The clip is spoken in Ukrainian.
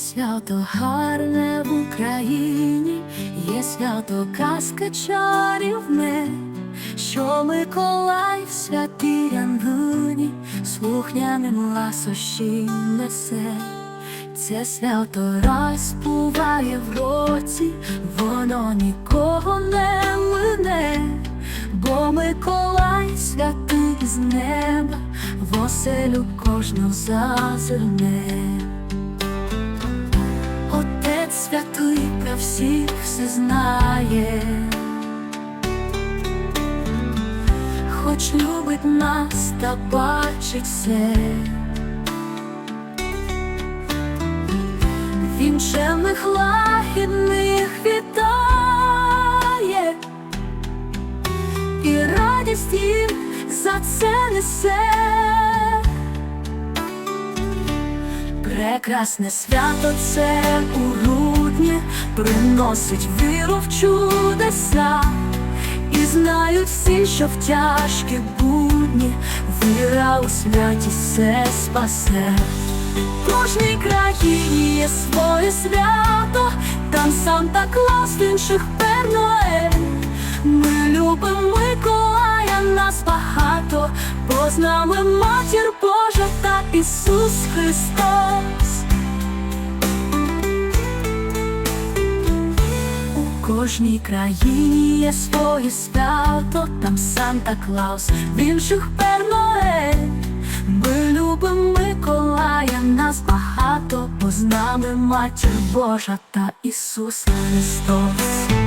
свято гарне в Україні, є свято казки чарівне, що Миколай в святій янгині слухняним ласощі несе. Це свято раз буває в році, воно нікого не мине, бо Миколай святий з неба, в оселю кожну зазирне. Святий про всіх все знає, хоч любить нас та бачить все. Він чемних лагідних вітає, і радість їм за це несе. Прекрасне свято це у приносить віру в чудеса, і знають всі, що в тяжкі будні віра у святі все спасе. В кожній країні є своє свято, там Санта Клаус, в інших Перноель. Ми любимо Миколая, нас багато, бо з нами Матір Божа та Ісус Христос. Кожній країні є своє свято, там Санта Клаус, в інших Перноель. Ми любимо Миколая, нас багато, бо з нами Матір Божа та Ісус Христос.